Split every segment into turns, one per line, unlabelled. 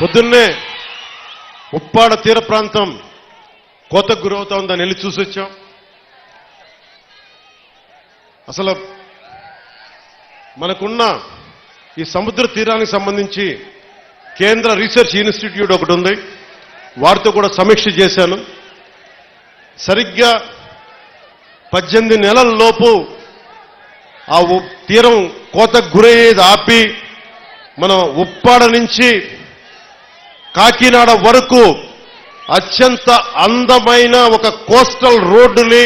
పొద్దున్నే ఉప్పాడ తీర ప్రాంతం కోతకు గురవుతా ఉందని వెళ్ళి చూసి వచ్చాం అసలు మనకున్న ఈ సముద్ర తీరానికి సంబంధించి కేంద్ర రీసెర్చ్ ఇన్స్టిట్యూట్ ఒకటి ఉంది. వారితో కూడా సమీక్ష చేశాను. సరిగ్గా పద్దెనిమిది నెలల లోపు ఆ తీరం కోతకు గురయ్యేది ఆపి మనం ఉప్పాడ నుంచి కాకినాడ వరకు అత్యంత అందమైన ఒక కోస్టల్ రోడ్డుని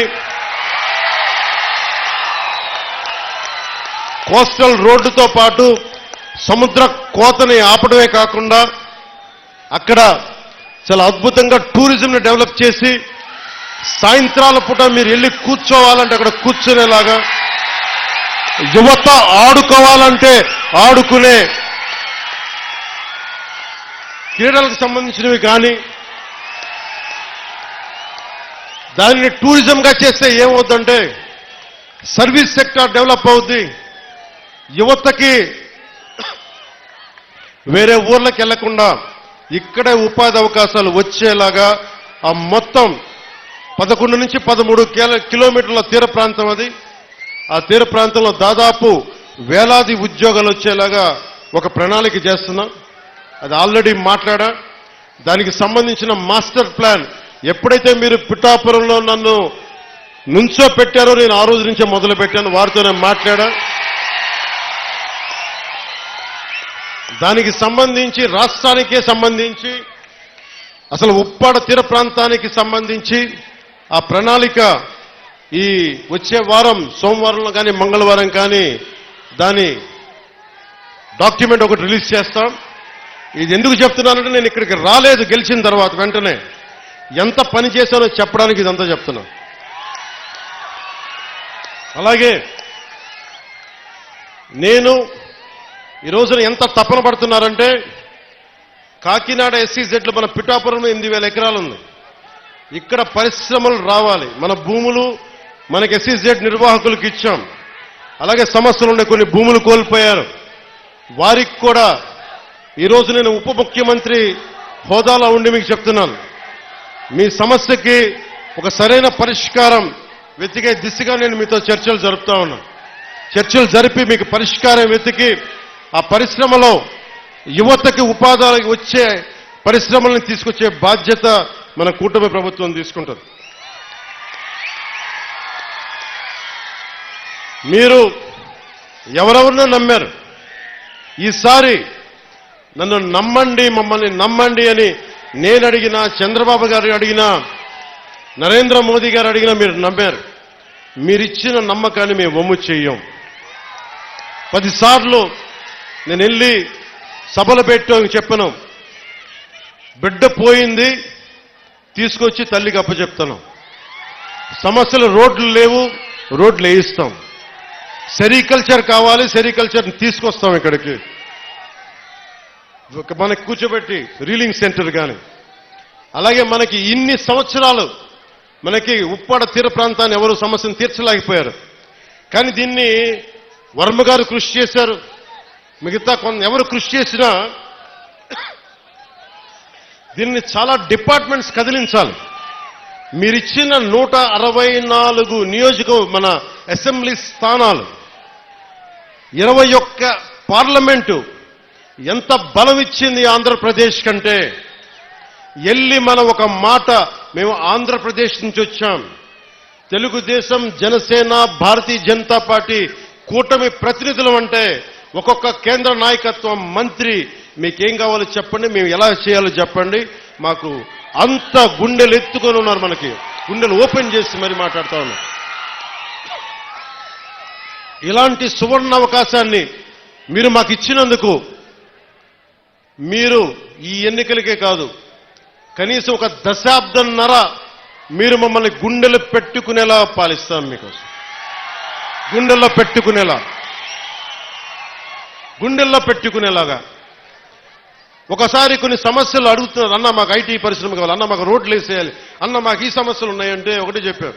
కోస్టల్ రోడ్డుతో పాటు సముద్ర కోతని ఆపడమే కాకుండా అక్కడ చాలా అద్భుతంగా టూరిజంని డెవలప్ చేసి సాయంత్రాల పూట మీరు వెళ్ళి కూర్చోవాలంటే అక్కడ కూర్చునేలాగా యువత ఆడుకోవాలంటే ఆడుకునే క్రీడలకు సంబంధించినవి కానీ దానిని టూరిజంగా చేస్తే ఏమవుతుందంటే సర్వీస్ సెక్టర్ డెవలప్ అవుద్ది. యువతకి వేరే ఊర్లకు వెళ్ళకుండా ఇక్కడే ఉపాధి అవకాశాలు వచ్చేలాగా ఆ మొత్తం పదకొండు నుంచి పదమూడు కిలోమీటర్ల తీర ప్రాంతం అది. ఆ తీర ప్రాంతంలో దాదాపు వేలాది ఉద్యోగాలు వచ్చేలాగా ఒక ప్రణాళిక చేస్తున్నాం. అది ఆల్రెడీ మాట్లాడా? దానికి సంబంధించిన మాస్టర్ ప్లాన్ ఎప్పుడైతే మీరు పిఠాపురంలో నన్ను నుంచో పెట్టారో నేను ఆ రోజు నుంచే మొదలు పెట్టాను. వారితో నేను మాట్లాడా? దానికి సంబంధించి రాష్ట్రానికే సంబంధించి అసలు ఉప్పాడ తీర ప్రాంతానికి సంబంధించి ఆ ప్రణాళిక ఈ వచ్చే వారం సోమవారంలో కానీ మంగళవారం కానీ దాని డాక్యుమెంట్ ఒకటి రిలీజ్ చేస్తాం. ఇది ఎందుకు చెప్తున్నానంటే నేను ఇక్కడికి రాలేదు గెలిచిన తర్వాత వెంటనే. ఎంత పని చేశానో చెప్పడానికి ఇదంతా చెప్తున్నా. అలాగే నేను ఈ రోజున ఎంత తపన పడుతున్నారంటే కాకినాడ ఎస్సీజెడ్లు మన పిఠాపురంలో ఎనిమిది వేల ఎకరాలు ఉంది. ఇక్కడ పరిశ్రమలు రావాలి. మన భూములు మనకి ఎస్సీజెడ్ నిర్వాహకులకు ఇచ్చాం. అలాగే సమస్యలు ఉన్నాయి కొన్ని భూములు కోల్పోయారు. వారికి కూడా ఈరోజు నేను ఉప ముఖ్యమంత్రి హోదాలో ఉండి మీకు చెప్తున్నాను. మీ సమస్యకి ఒక సరైన పరిష్కారం వెతికే దిశగా నేను మీతో చర్చలు జరుపుతా ఉన్నాను చర్చలు జరిపి మీకు పరిష్కారం వెతికి ఆ పరిశ్రమలో యువతకి ఉపాధి వచ్చే పరిశ్రమలను తీసుకొచ్చే బాధ్యత మన కూటమి ప్రభుత్వం తీసుకుంటుంది. మీరు ఎవరెవరినో నమ్మారు. ఈసారి నన్ను నమ్మండి మమ్మల్ని నమ్మండి అని నేను అడిగినా చంద్రబాబు గారు అడిగినా నరేంద్ర మోదీ గారు అడిగినా మీరు నమ్మారు. మీరిచ్చిన నమ్మకాన్ని మేము వమ్ము చెయ్యం పదిసార్లు నేను వెళ్ళి సభలు పెట్టాను చెప్పను. బిడ్డ పోయింది తీసుకొచ్చి తల్లికి అప్పచెప్తాను. సమస్యలు రోడ్లు లేవు రోడ్లు వేయిస్తాం. సెరికల్చర్ కావాలి సెరికల్చర్ తీసుకొస్తాం ఇక్కడికి. మనకి కూర్చోబెట్టి రీలింగ్ సెంటర్ కానీ అలాగే మనకి ఇన్ని సంవత్సరాలు మనకి ఉప్పాడ తీర ప్రాంతాన్ని ఎవరు సమస్యను తీర్చలేకపోయారు. కానీ దీన్ని వర్మ గారు కృషి చేశారు. మిగతా కొంత ఎవరు కృషి చేసినా దీన్ని చాలా డిపార్ట్మెంట్స్ కదిలించాలి. మీరిచ్చిన నూట అరవై నాలుగు నియోజక మన అసెంబ్లీ స్థానాలు. ఇరవై ఒక్క పార్లమెంటు ఎంత బలం ఇచ్చింది ఆంధ్రప్రదేశ్ కంటే? ఎల్లి మనం ఒక మాట మేము ఆంధ్రప్రదేశ్ నుంచి వచ్చాం. తెలుగుదేశం జనసేన భారతీయ జనతా పార్టీ కూటమి ప్రతినిధులం అంటే ఒక్కొక్క కేంద్ర నాయకత్వం మంత్రి మీకేం కావాలో చెప్పండి మేము ఎలా చేయాలో చెప్పండి. మాకు అంత గుండెలు ఎత్తుకొని ఉన్నారు మనకి. గుండెలు ఓపెన్ చేసి మరి మాట్లాడుతా ఇలాంటి సువర్ణ అవకాశాన్ని మీరు మాకు ఇచ్చినందుకు మీరు ఈ ఎన్నికలకే కాదు కనీసం ఒక దశాబ్దంన్నర మీరు మమ్మల్ని గుండెలు పెట్టుకునేలా పాలిస్తాం మీకోసం. గుండెల్లో పెట్టుకునేలా. గుండెల్లో పెట్టుకునేలాగా. ఒకసారి కొన్ని సమస్యలు అడుగుతున్నారు అన్న మాకు ఐటీ పరిశ్రమ కావాలి అన్న మాకు రోడ్లు వేసేయాలి అన్న మాకు ఈ సమస్యలు ఉన్నాయంటే ఒకటి చెప్పారు.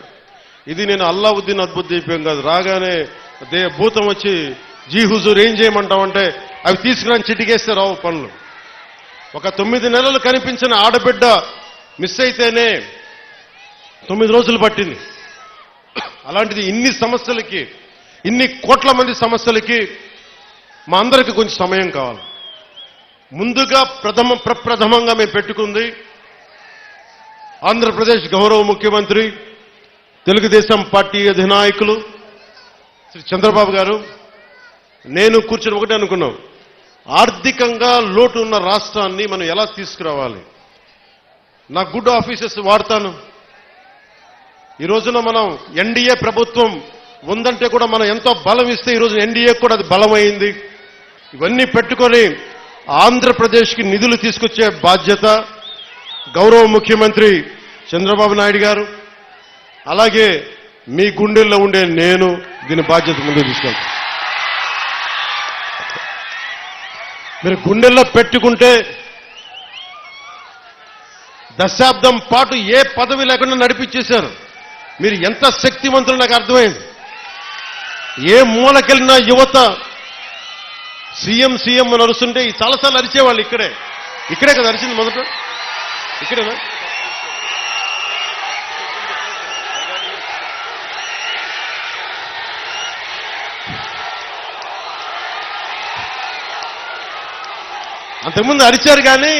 ఇది నేను అల్లావుద్దీన్ అద్భుత దీపం కాదు రాగానే దే భూతం వచ్చి జీ హుజూర్ ఏం చేయమంటామంటే అవి తీసుకురాని చిటికేస్తే రావు పనులు. ఒక తొమ్మిది నెలలు కనిపించిన ఆడబిడ్డ మిస్ అయితేనే తొమ్మిది రోజులు పట్టింది. అలాంటిది ఇన్ని సమస్యలకి ఇన్ని కోట్ల మంది సమస్యలకి మా అందరికి కొంచెం సమయం కావాలి. ముందుగా ప్రథమ ప్రప్రథమంగా మేము పెట్టుకుంది ఆంధ్రప్రదేశ్ గౌరవ ముఖ్యమంత్రి తెలుగుదేశం పార్టీ అధినాయకులు శ్రీ చంద్రబాబు గారు. నేను కూర్చొని ఒకటే అనుకున్నాం. ఆర్థికంగా లోటు ఉన్న రాష్ట్రాన్ని మనం ఎలా తీసుకురావాలి? నా గుడ్ ఆఫీసెస్ వాడతాను. ఈ రోజున మనం ఎన్డీఏ ప్రభుత్వం ఉందంటే కూడా మనం ఎంతో బలం ఇస్తే ఈ రోజు ఎన్డీఏ కూడా అది బలమైంది. ఇవన్నీ పెట్టుకొని ఆంధ్రప్రదేశ్కి నిధులు తీసుకొచ్చే బాధ్యత గౌరవ ముఖ్యమంత్రి చంద్రబాబు నాయుడు గారు. అలాగే మీ గుండెల్లో ఉండే నేను దీని బాధ్యత ముందుకు తీసుకెళ్తాను. మీరు గుండెల్లో పెట్టుకుంటే దశాబ్దం పాటు ఏ పదవి లేకుండా నడిపించేశారు. మీరు ఎంత శక్తివంతులు నాకు అర్థమైంది. ఏ మూలకెళ్ళిన యువత సీఎం సీఎం అని అరుస్తుంటే ఈ చాలాసార్లు అరిచేవాళ్ళు ఇక్కడే. ఇక్కడే కదా అరిచింది మొదట? ఇక్కడేనా? అంతకుముందు అరిచారు కానీ